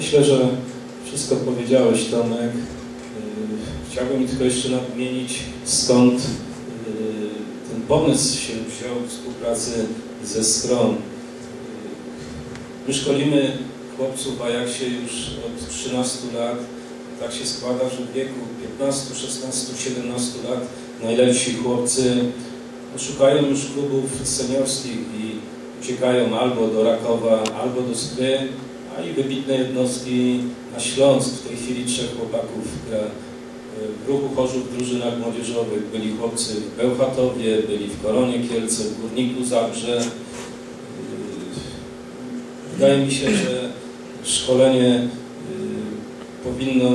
Myślę, że wszystko powiedziałeś, Tomek. Y, Chciałbym tylko jeszcze nadmienić, skąd y, ten pomysł się wziął współpracy ze Skrom. Y, My szkolimy chłopców w Ajaxie już od 13 lat. Tak się składa, że w wieku 15, 16, 17 lat najlepsi chłopcy szukają już klubów seniorskich i uciekają albo do Rakowa, albo do Skry, a i wybitne jednostki na Śląsk. W tej chwili trzech chłopaków gra w ruchu Chorzów drużynach młodzieżowych. Byli chłopcy w Bełchatowie, byli w Koronie Kielce, w Górniku Zabrze. Wydaje mi się, że szkolenie y, powinno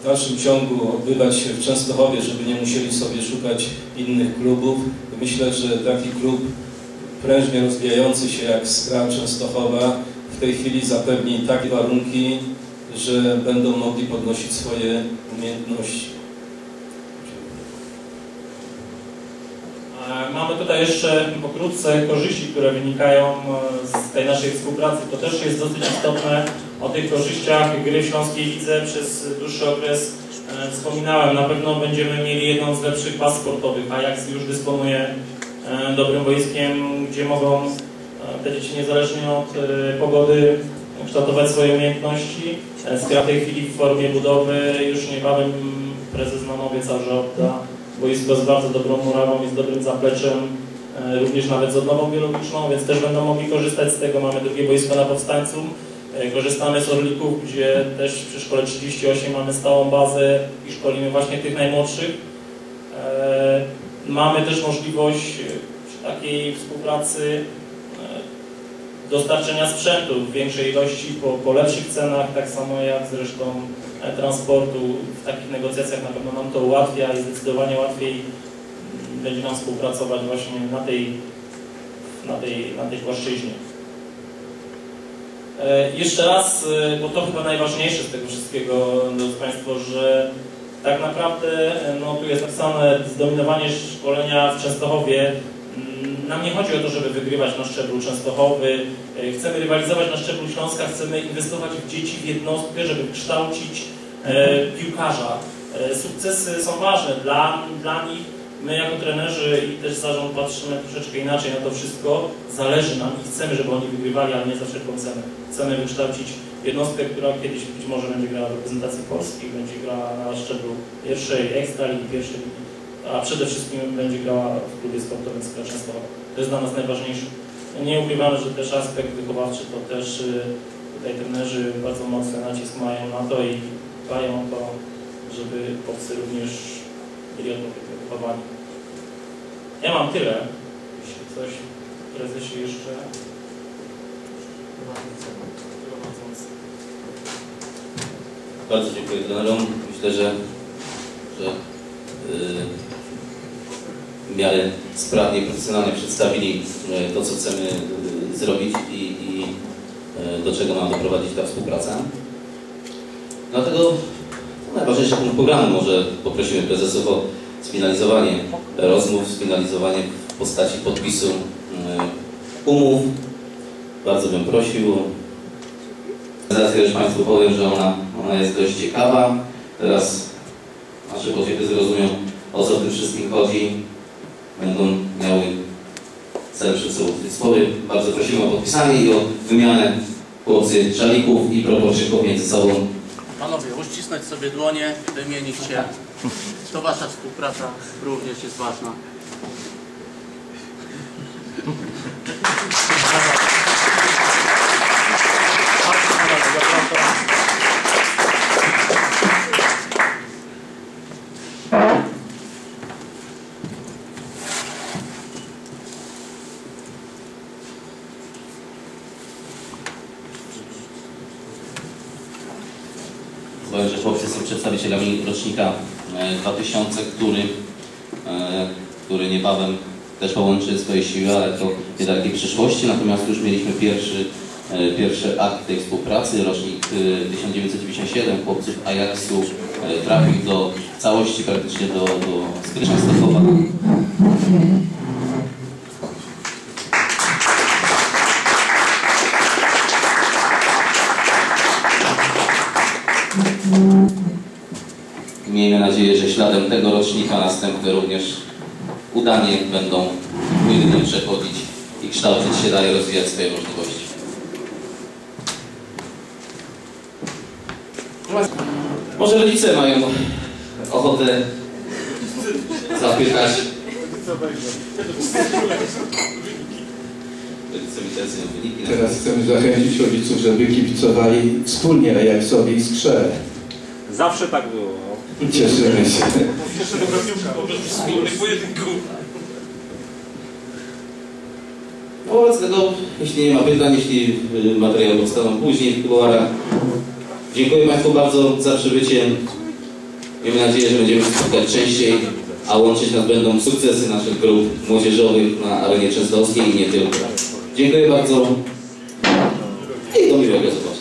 w dalszym ciągu odbywać się w Częstochowie, żeby nie musieli sobie szukać innych klubów. Myślę, że taki klub prężnie rozwijający się jak Skra Częstochowa w tej chwili zapewni takie warunki, że będą mogli podnosić swoje umiejętności. E, Mamy tutaj jeszcze pokrótce korzyści, które wynikają e, z tej naszej współpracy. To też jest dosyć istotne. O tych korzyściach gry w Śląskiej Lidze przez dłuższy okres e, wspominałem. Na pewno będziemy mieli jedną z lepszych baz sportowych. Ajax już dysponuje dobrym boiskiem, gdzie mogą te dzieci niezależnie od e, pogody kształtować swoje umiejętności. E, Skra w tej chwili w formie budowy. Już niebawem prezes nam obiecał, że odda boisko z bardzo dobrą murawą i z dobrym zapleczem, e, również nawet z odnową biologiczną, więc też będą mogli korzystać z tego. Mamy drugie boisko na Powstańcu. Korzystamy z Orlików, gdzie też przy szkole 38 mamy stałą bazę i szkolimy właśnie tych najmłodszych. Mamy też możliwość takiej współpracy dostarczenia sprzętu w większej ilości po, po lepszych cenach, tak samo jak zresztą e, transportu. W takich negocjacjach na pewno nam to ułatwia i zdecydowanie łatwiej mm, będzie nam współpracować właśnie na tej, na tej, na tej płaszczyźnie. E, Jeszcze raz, e, bo to chyba najważniejsze z tego wszystkiego, drodzy Państwo, że tak naprawdę, no tu jest napisane zdominowanie szkolenia w Częstochowie. Nam nie chodzi o to, żeby wygrywać na szczeblu Częstochowy. E, Chcemy rywalizować na szczeblu Śląska, chcemy inwestować w dzieci, w jednostkę, żeby kształcić e, piłkarza. E, Sukcesy są ważne dla, dla nich. My jako trenerzy i też zarząd patrzymy troszeczkę inaczej na to wszystko. Zależy nam i chcemy, żeby oni wygrywali, ale nie za wszelką cenę. Chcemy wykształcić jednostkę, która kiedyś być może będzie grała w reprezentacji Polski, będzie grała na szczeblu pierwszej ekstraligi, pierwszej a przede wszystkim będzie grała w klubie sportowym Skra Częstochowa. To jest dla nas najważniejsze. Nie ukrywamy, że też aspekt wychowawczy to też y, tutaj trenerzy bardzo mocny nacisk mają na to i dbają o to, żeby chłopcy również byli odpowiednio wychowani. Ja mam tyle. Jeśli coś prezesie jeszcze. Bardzo dziękuję trenerom. Myślę, że, że yy, w miarę sprawnie i profesjonalnie przedstawili yy, to, co chcemy yy, zrobić i, i yy, do czego ma doprowadzić ta współpraca. Dlatego najważniejszy punkt programu może poprosimy prezesów o sfinalizowanie rozmów, sfinalizowanie w postaci podpisu umów. Bardzo bym prosił Organizacja już Państwu powiem, że ona, ona jest dość ciekawa. Teraz nasze kobiety zrozumią, o co w tym wszystkim chodzi. Będą miały cel przed sobą w tej spory. Bardzo prosimy o podpisanie i o wymianę chłopcy szalików i proporczyków między sobą. Panowie, uścisnąć sobie dłonie, wymienić się. To wasza współpraca również jest ważna. Że chłopcy są przedstawicielami rocznika e, 2000, który, e, który niebawem też połączy swoje siły, ale to niedalekiej przyszłości. Natomiast już mieliśmy pierwszy, e, pierwszy akt tej współpracy, rocznik e, 1997. Chłopców Ajaxu e, trafił do całości praktycznie do, do Częstochowa. Miejmy nadzieję, że śladem tego rocznika następne również udanie będą płynnie przechodzić i kształcić się dalej, rozwijać swoje możliwości. Może rodzice mają ochotę zapytać. Teraz chcemy zachęcić rodziców, żeby kibicowali wspólnie Ajaxowi i Skrze. Zawsze tak było. Cieszymy się. Wobec tego, jeśli nie ma pytań, jeśli y, materiał powstaną później w kuluarach, dziękuję Państwu bardzo za przybycie. Miejmy nadzieję, że będziemy się spotkać częściej, a łączyć nas będą sukcesy naszych grup młodzieżowych na arenie częstochowskiej i nie tylko. Dziękuję bardzo i do miłego zobaczenia.